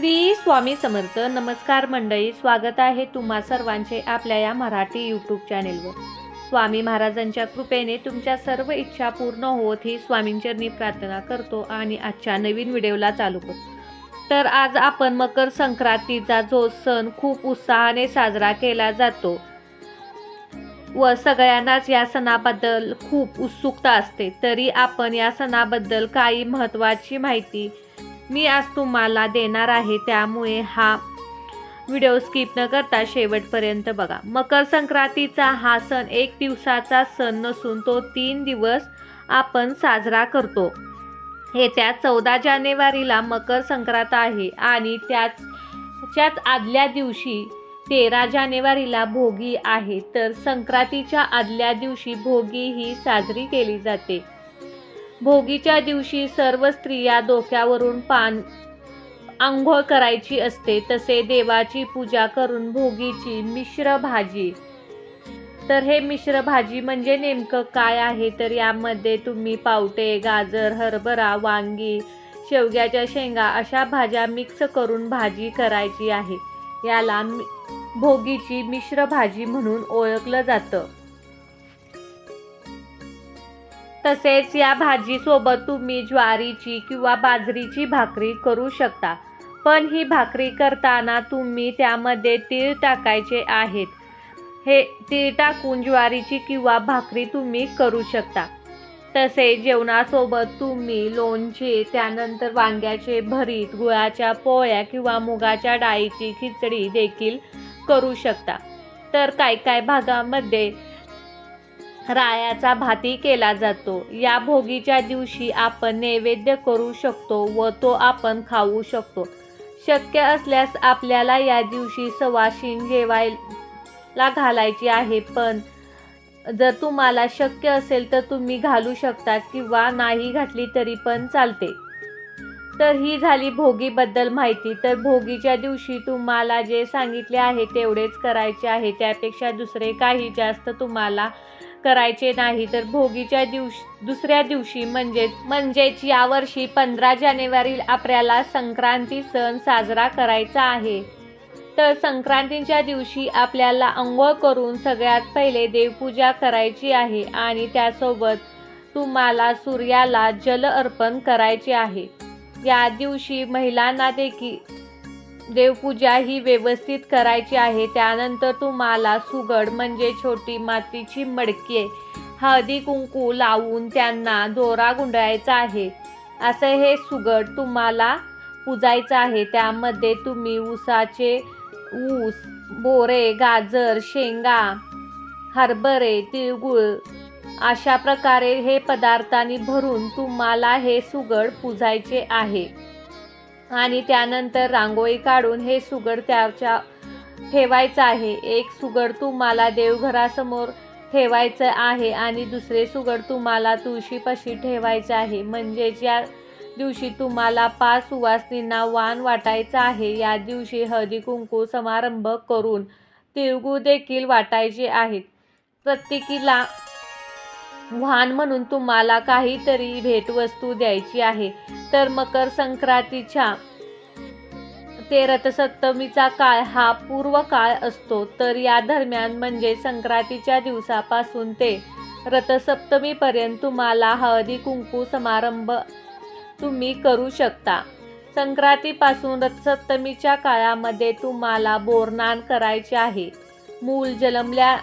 श्री स्वामी समर्थ नमस्कार मंडळी स्वागत आहे तुम्हा सर्वांचे आपल्या या मराठी यूट्यूब चॅनेलवर स्वामी महाराजांच्या कृपेने तुमच्या सर्व इच्छा पूर्ण होत ही स्वामींचरणी प्रार्थना करतो आणि आजच्या नवीन व्हिडिओला चालू करतो. तर आज आपण मकर संक्रांतीचा जो सण खूप उत्साहाने साजरा केला जातो व सगळ्यांनाच या सणाबद्दल खूप उत्सुकता असते. तरी आपण या सणाबद्दल काही महत्त्वाची माहिती मी आज तुम्हाला देणार आहे त्यामुळे हा व्हिडिओ स्किप न करता शेवटपर्यंत बघा. मकर संक्रांतीचा हा सण एक दिवसाचा सण नसून तो तीन दिवस आपण साजरा करतो. येत्या चौदा जानेवारीला मकर संक्रांत आहे आणि त्याच त्याच आदल्या दिवशी तेरा जानेवारीला भोगी आहे. तर संक्रांतीच्या आदल्या दिवशी भोगी ही साजरी केली जाते. भोगीच्या दिवशी सर्व स्त्रिया डोक्यावरून पान आंघोळ करायची असते तसे देवाची पूजा करून भोगीची मिश्र भाजी. तर हे मिश्र भाजी म्हणजे नेमकं काय आहे? तर यामध्ये तुम्ही पावटे गाजर हरभरा वांगी शेवग्याच्या शेंगा अशा भाज्या मिक्स करून भाजी करायची आहे. याला मि- भोगीची मिश्र भाजी म्हणून ओळखलं जातं. तसेच या भाजीसोबत तुम्ही ज्वारीची किंवा बाजरीची भाकरी करू शकता. पण ही भाकरी करताना तुम्ही त्यामध्ये तीळ टाकायचे आहेत. हे तीळ टाकून ज्वारीची किंवा भाकरी तुम्ही करू शकता. तसे जेवणासोबत तुम्ही लोणचे त्यानंतर वांग्याचे भरीत गुळाच्या पोळ्या किंवा मुगाच्या डाळीची खिचडी देखील करू शकता. तर काय काय भागामध्ये रायाचा भाती केला जातो. या भोगीच्या दिवशी आपण नैवेद्य करू शकतो व तो आपण खाऊ शकतो. शक्य असल्यास आपल्याला या दिवशी सवाशीन जेवायला घालायची आहे. पण जर तुम्हाला शक्य असेल तर तुम्ही घालू शकता किंवा नाही घातली तरी पण चालते. तर ही झाली भोगीबद्दल माहिती. तर भोगीच्या दिवशी तुम्हाला जे सांगितले आहे तेवढेच करायचे आहे. त्यापेक्षा दुसरे काही जास्त तुम्हाला करायचे नाही तर भोगीच्या दिवशी दुसऱ्या दिवशी म्हणजेच म्हणजेच यावर्षी पंधरा जानेवारी आपल्याला संक्रांती सण साजरा करायचा आहे. तर संक्रांतीच्या दिवशी आपल्याला आंघोळ करून सगळ्यात पहिले देवपूजा करायची आहे आणि त्यासोबत तुम्हाला सूर्याला जल अर्पण करायचे आहे. या दिवशी महिलांना देखील देवपूजा ही व्यवस्थित करायची आहे. त्यानंतर तुम्हाला सुगड म्हणजे छोटी मातीची मडके हळदी कुंकू लावून त्यांना दोरा गुंडाळायचा आहे. असं हे सुगड तुम्हाला पुजायचं आहे. त्यामध्ये तुम्ही ऊसाचे ऊस बोरे गाजर शेंगा हरभरे तिळगुळ अशा प्रकारे हे पदार्थांनी भरून तुम्हाला हे सुगड पुजायचे आहे. आणि त्यानंतर रांगोळी काढून हे सुगड त्याच्या ठेवायचं आहे. एक सुगड तुम्हाला देवघरासमोर ठेवायचं आहे आणि दुसरे सुगड तुम्हाला तुळशीपाशी ठेवायचं आहे. म्हणजे ज्या दिवशी तुम्हाला पाच सुवासिनींना वाण वाटायचं आहे. या दिवशी हळदी कुंकू समारंभ करून तिळगू देखील वाटायचे आहेत. प्रत्येकीला वाहन म्हणून तुम्हाला काहीतरी भेटवस्तू द्यायची आहे. तर मकर संक्रांतीच्या ते रथसप्तमीचा काळ हा पूर्व काळ असतो. तर या दरम्यान म्हणजे संक्रांतीच्या दिवसापासून ते रथसप्तमीपर्यंत तुम्हाला हळदी कुंकू समारंभ तुम्ही करू शकता. संक्रांतीपासून रथसप्तमीच्या काळामध्ये तुम्हाला बोरनान करायचे आहे. मूल जन्मल्या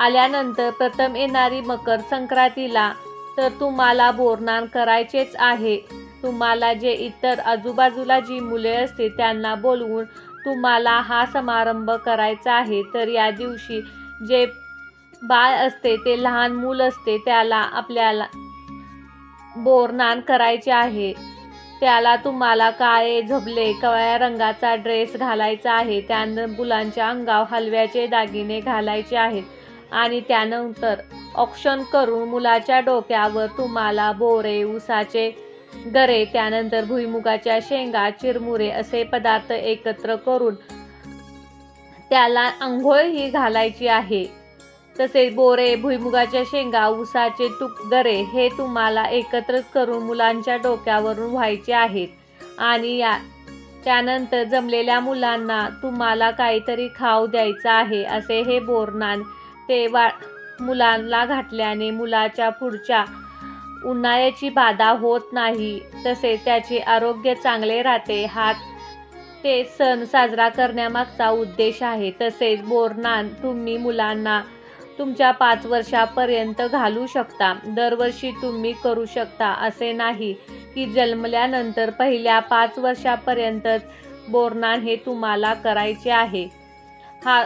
आल्यानंतर प्रथम येणारी मकर संक्रांतीला तर तुम्हाला बोरनान करायचेच आहे. तुम्हाला जे इतर आजूबाजूला जी मुले असते त्यांना बोलवून तुम्हाला हा समारंभ करायचा आहे. तर या दिवशी जे बाळ असते ते लहान मूल असते त्याला आपल्याला बोरनान करायचे आहे. त्याला तुम्हाला काळे झबले कवळ्या रंगाचा ड्रेस घालायचा आहे. त्यानंतर मुलांच्या अंगावर हलव्याचे दागिने घालायचे आहेत. आणि त्यानंतर ऑक्शन करून मुलाच्या डोक्यावर तुम्हाला बोरे उसाचे गरे त्यानंतर भुईमुगाच्या शेंगा चिरमुरे असे पदार्थ एकत्र करून त्याला आंघोळ ही घालायची आहे. तसेच बोरे भुईमुगाच्या शेंगा उसाचे तुक गरे हे तुम्हाला एकत्र करून मुलांच्या डोक्यावरून व्हायचे आहेत. आणि या त्यानंतर जमलेल्या मुलांना तुम्हाला काहीतरी खाऊ द्यायचं आहे असे हे बोरनान ते वा मुलांना घातल्याने मुलाच्या पुढच्या उन्हाळ्याची बाधा होत नाही. तसेच त्याचे आरोग्य चांगले राहते. हा ते सण साजरा करण्यामागचा उद्देश आहे. तसेच बोरनान तुम्ही मुलांना तुमच्या पाच वर्षापर्यंत घालू शकता. दरवर्षी तुम्ही करू शकता. असे नाही की जन्मल्यानंतर पहिल्या पाच वर्षापर्यंतच बोरनान हे तुम्हाला करायचे आहे. हा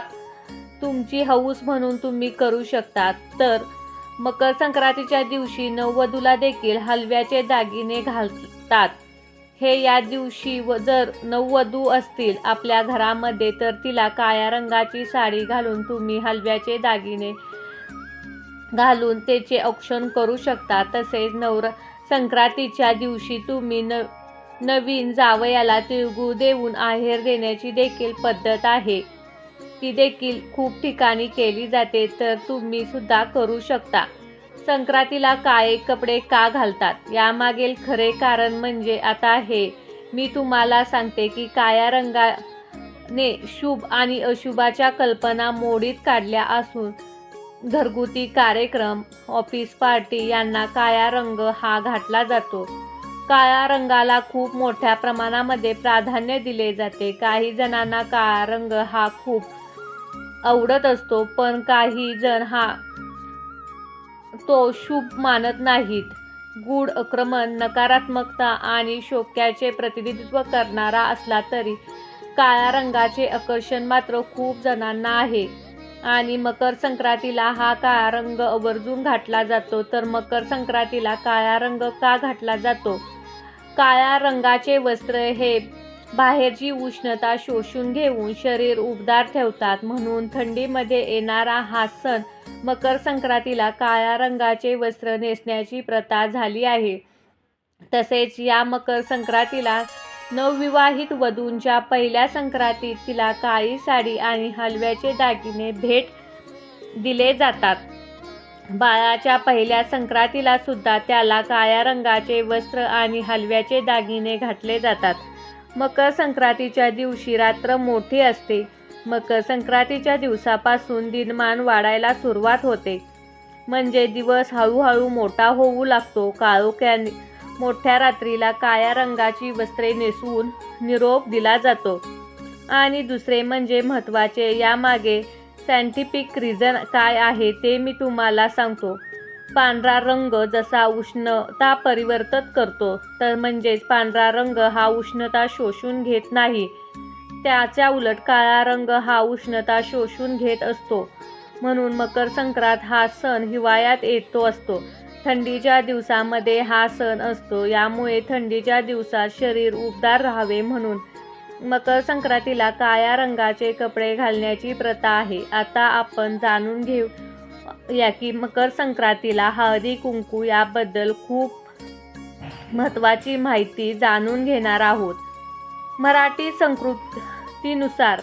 तुमची हौस म्हणून तुम्ही करू शकता तर मकर संक्रांतीच्या दिवशी नववधूला देखील हलव्याचे दागिने घालतात. हे या दिवशी व जर नववधू असतील आपल्या घरामध्ये तर तिला काळ्या रंगाची साडी घालून तुम्ही हलव्याचे दागिने घालून त्याचे औक्षण करू शकता. तसेच नवर संक्रांतीच्या दिवशी तुम्ही न नवीन जावयाला तिळगुळ देऊन आहेर देण्याची देखील पद्धत आहे. ती देखील खूप ठिकाणी केली जाते तर तुम्ही सुद्धा करू शकता. संक्रांतीला काळे कपडे का घालतात? यामागील खरे कारण म्हणजे आता हे. मी तुम्हाला सांगते की काळ्या रंगाने शुभ आणि अशुभाच्या कल्पना मोडीत काढल्या असून घरगुती कार्यक्रम ऑफिस पार्टी यांना काळा रंग हा घातला जातो. काळ्या रंगाला खूप मोठ्या प्रमाणामध्ये प्राधान्य दिले जाते. काही जणांना काळा रंग हा खूप आवडत असतो पण काही जण हा तो शुभ मानत नाहीत. गूढ आक्रमण नकारात्मकता आणि शोक्याचे प्रतिनिधित्व करणारा असला तरी काळ्या रंगाचे आकर्षण मात्र खूप जणांना आहे. आणि मकर संक्रांतीला हा काळा रंग आवर्जून घातला जातो तर मकर संक्रांतीला काळा रंग का घातला जातो? काळ्या रंगाचे वस्त्र हे बाहेरची उष्णता शोषून घेऊन शरीर उबदार ठेवतात म्हणून थंडीमध्ये येणारा हा सण मकर संक्रांतीला काळ्या रंगाचे वस्त्र नेसण्याची प्रथा झाली आहे. तसेच या मकर संक्रांतीला नवविवाहित वधूंच्या पहिल्या संक्रांतीत तिला काळी साडी आणि हलव्याचे दागिने भेट दिले जातात. बाळाच्या पहिल्या संक्रांतीला सुद्धा त्याला काळ्या रंगाचे वस्त्र आणि हलव्याचे दागिने घातले जातात. मकर संक्रांतीच्या दिवशी रात्र मोठी असते. मकर संक्रांतीच्या दिवसापासून दिनमान वाढायला सुरुवात होते. म्हणजे दिवस हळूहळू मोठा होऊ लागतो. काळोख्याने मोठ्या रात्रीला काळ्या रंगाची वस्त्रे नेसवून निरोप दिला जातो. आणि दुसरे म्हणजे महत्त्वाचे यामागे सायंटिफिक रिझन काय आहे ते मी तुम्हाला सांगतो. पांढरा रंग जसा उष्णता परिवर्तित करतो तर म्हणजेच पांढरा रंग हा उष्णता शोषून घेत नाही. त्याच्या उलट काळा रंग हा उष्णता शोषून घेत असतो. म्हणून मकर संक्रांत हा सण हिवाळ्यात येतो असतो. थंडीच्या दिवसामध्ये हा सण असतो. यामुळे थंडीच्या दिवसात शरीर उबदार राहावे म्हणून मकर संक्रांतीला काळ्या रंगाचे कपडे घालण्याची प्रथा आहे. आता आपण जाणून घेऊ या की मकर संक्रांतीला हळदी कुंकू याबद्दल खूप महत्त्वाची माहिती जाणून घेणार आहोत. मराठी संस्कृतीनुसार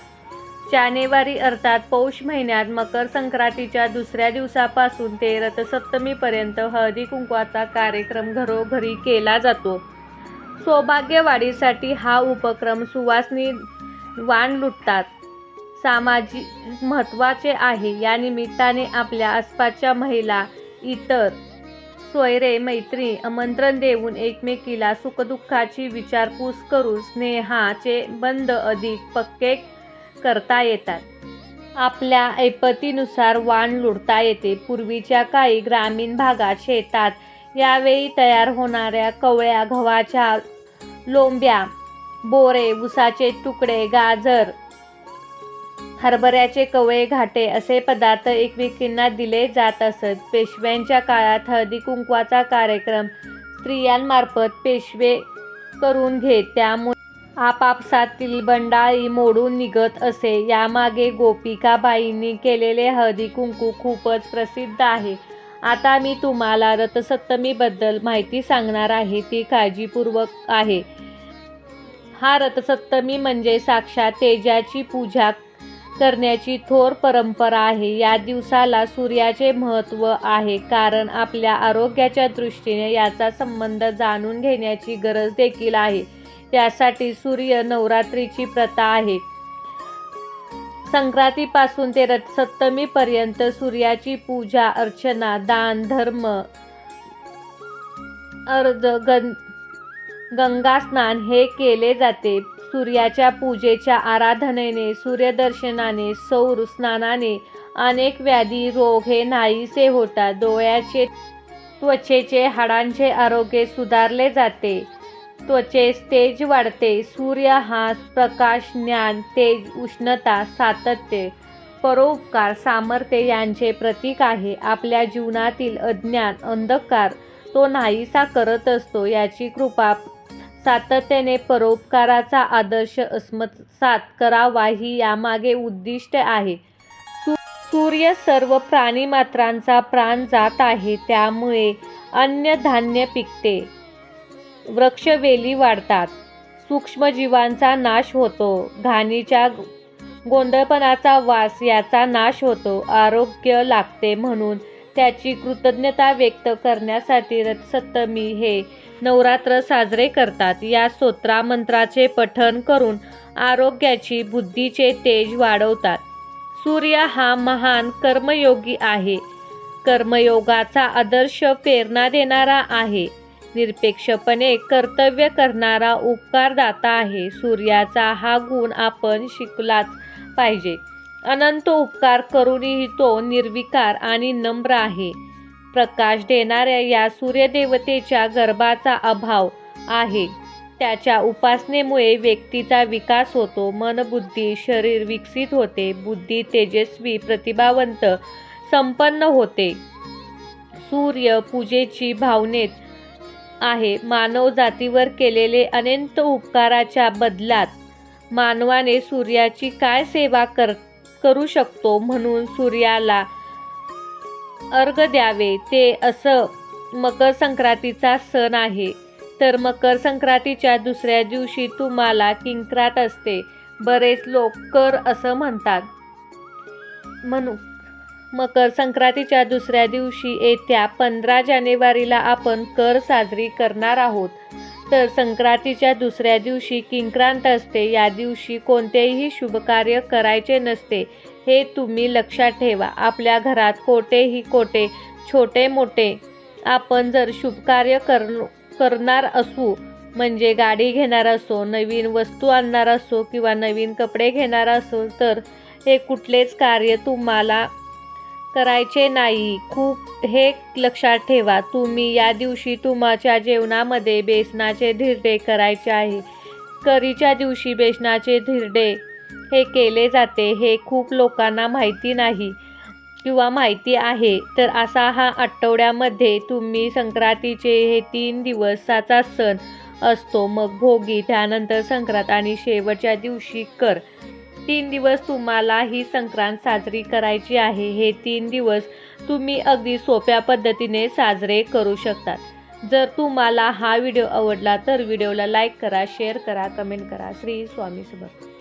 जानेवारी अर्थात पौष महिन्यात मकर संक्रांतीच्या दुसऱ्या दिवसापासून ते रथसप्तमीपर्यंत हळदी कुंकवाचा कार्यक्रम घरोघरी केला जातो. सौभाग्यवाढीसाठी हा उपक्रम सुवासनी वाण लुटतात. सामाजिक महत्त्वाचे आहे. या निमित्ताने आपल्या आसपासच्या महिला इतर सोयरे मैत्री आमंत्रण देऊन एकमेकीला सुखदुःखाची विचारपूस करून स्नेहाचे बंद अधिक पक्के करता येतात. आपल्या ऐपतीनुसार वाण लुटता येते. पूर्वीच्या काळी ग्रामीण भागात शेतात यावेळी तयार होणाऱ्या कवळ्या गव्हाच्या लोंब्या बोरे उसाचे तुकडे गाजर हरभऱ्याचे कवळे घाटे असे पदार्थ एकमेकींना दिले जात असत. पेशव्यांच्या काळात हळदी कुंकवाचा कार्यक्रम स्त्रियांमार्फत पेशवे करून घेत. त्यामुळे आपापसातील बंडाळी मोडून निघत असे. यामागे गोपिकाबाईंनी केलेले हळदी कुंकू खूपच प्रसिद्ध आहे. आता मी तुम्हाला रथसप्तमीबद्दल माहिती सांगणार आहे. ती काळजीपूर्वक आहे. हा रथसप्तमी म्हणजे साक्षात तेजाची पूजा करण्याची थोर परंपरा आहे. या दिवसाला सूर्याचे महत्त्व आहे कारण आपल्या आरोग्याच्या दृष्टीने याचा संबंध जाणून घेण्याची गरज देखील आहे. यासाठी सूर्य नवरात्रीची प्रथा आहे. संक्रांतीपासून ते रथसप्तमीपर्यंत सूर्याची पूजा अर्चना दान धर्म अर्ध गं गंगा स्नान हे केले जाते. सूर्याच्या पूजेच्या आराधनेने सूर्यदर्शनाने सौर स्नानाने अनेक व्याधी रोग हे नाहीसे होतात. डोळ्याचे त्वचेचे हाडांचे आरोग्य सुधारले जाते. त्वचेस तेज वाढते. सूर्य हा प्रकाश ज्ञान तेज उष्णता सातत्य परोपकार सामर्थ्य यांचे प्रतीक आहे. आपल्या जीवनातील अज्ञान अंधकार तो नाहीसा करत असतो. याची कृपा सातत्याने परोपकाराचा आदर्श अस्मसात करावा ही यामागे उद्दिष्ट आहे. सूर्य सर्व प्राणीमात्रांचा प्राण जात आहे त्यामुळे अन्य धान्य पिकते. वृक्षवेली वाढतात. सूक्ष्मजीवांचा नाश होतो. घाणीच्या गोंधळपणाचा वास याचा नाश होतो. आरोग्य लागते म्हणून त्याची कृतज्ञता व्यक्त करण्यासाठी रथसप्तमी हे नवरात्र साजरे करतात. या स्तोत्रामंत्राचे पठण करून आरोग्याची बुद्धीचे तेज वाढवतात. सूर्य हा महान कर्मयोगी आहे. कर्मयोगाचा आदर्श प्रेरणा देणारा आहे. निरपेक्षपणे कर्तव्य करणारा उपकारदाता आहे. सूर्याचा हा गुण आपण शिकलाच पाहिजे. अनंत उपकार करूनही तो निर्विकार आणि नम्र आहे. प्रकाश देणाऱ्या या सूर्यदेवतेच्या गर्भाचा अभाव आहे. त्याच्या उपासनेमुळे व्यक्तीचा विकास होतो मनबुद्धी शरीर विकसित होते बुद्धी तेजस्वी प्रतिभावंत संपन्न होते. सूर्य पूजेची भावनेत आहे. मानव जातीवर केलेले अनंत उपकाराच्या बदलात मानवाने सूर्याची काय सेवा कर करू शकतो म्हणून सूर्याला अर्घ द्यावे. ते असं मकर संक्रांतीचा सण आहे. तर मकर संक्रांतीच्या दुसऱ्या दिवशी तुम्हाला किंक्रात असते. बरेच लोक कर असं म्हणतात. म्हणू मकर संक्रांतीच्या दुसऱ्या दिवशी येत्या पंधरा जानेवारीला आपण कर साजरी करणार आहोत. तर संक्रांतीच्या दुसऱ्या दिवशी किंक्रांत असते. या दिवशी कोणतेही शुभकार्य करायचे नसते. हे तुम्ही लक्षात ठेवा. आपल्या घरात कोठेही कोठे छोटे मोठे आपण जर शुभकार्य कर करणार असू म्हणजे गाडी घेणार असो नवीन वस्तू आणणार असो किंवा नवीन कपडे घेणार असो तर हे कुठलेच कार्य तुम्हाला करायचे नाही. खूप हे लक्षात ठेवा. तुम्ही या दिवशी तुमच्या जेवणामध्ये बेसनाचे धिरडे करायचे आहे. करीच्या दिवशी बेसनाचे धिरडे हे केले जाते हे खूप लोकांना माहिती नाही किंवा माहिती आहे. तर असा हा आठवड्यामध्ये तुम्ही संक्रांतीचे हे तीन दिवसाचा सण असतो. मग भोगी त्यानंतर संक्रांत आणि शेवटच्या दिवशी कर. तीन दिवस तुम्हाला ही संक्रांत साजरी करायची आहे. हे तीन दिवस तुम्ही अगदी सोप्या पद्धतीने साजरे करू शकतात जर तुम्हाला हा व्हिडिओ आवडला तर व्हिडिओला लाईक करा शेअर करा कमेंट करा. श्री स्वामी समर्थ.